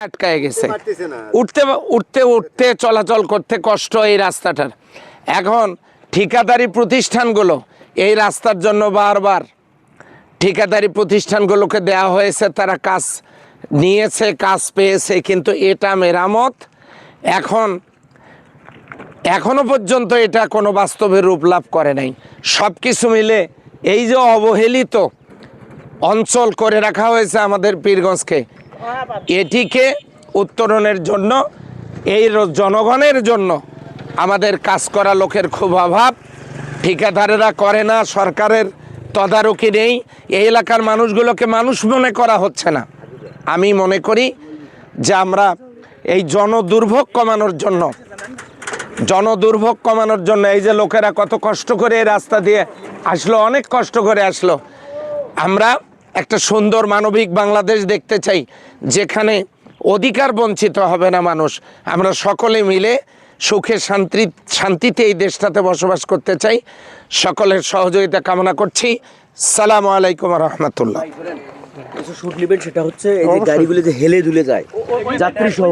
আটকায় গেছে। উঠতে উঠতে উঠতে চলাচল করতে কষ্ট এই রাস্তাটার। এখন ঠিকাদারি প্রতিষ্ঠানগুলো এই রাস্তার জন্য বারবার ঠিকাদারি প্রতিষ্ঠানগুলোকে দেওয়া হয়েছে তারা কাজ নিয়েছে কাজ পেয়েছে কিন্তু এটা মেরামত। এখন এখনও পর্যন্ত এটা কোনো বাস্তবে রূপ লাভ করে নাই। সব কিছু মিলে এই যে অবহেলিত অঞ্চল করে রাখা হয়েছে আমাদের পীরগঞ্জকে এটিকে উত্তরণের জন্য, এই জনগণের জন্য আমাদের কাজ করা লোকের খুব অভাব। ঠিকাদারেরা করে না, সরকারের তদারকি নেই। এই এলাকার মানুষগুলোকে মানুষ মনে করা হচ্ছে না। আমি মনে করি যে আমরা এই জনদুর্ভোগ কমানোর জন্য, জনদুর্ভোগ কমানোর জন্য এই যে লোকেরা কত কষ্ট করে এই রাস্তা দিয়ে আসলো, অনেক কষ্ট করে আসলো, আমরা একটা সুন্দর মানবিক বাংলাদেশ দেখতে চাই যেখানে অধিকার বঞ্চিত হবে না মানুষ। আমরা সকলে মিলে সুখে শান্তি শান্তিতে এই দেশটাতে বসবাস করতে চাই। সকলের সহযোগিতা কামনা করছি। সালাম আলাইকুম রহমতুল্লাহ। সেটা হচ্ছে এই যে গাড়িগুলো যে হেলে দুলে যায় যাত্রী সহ।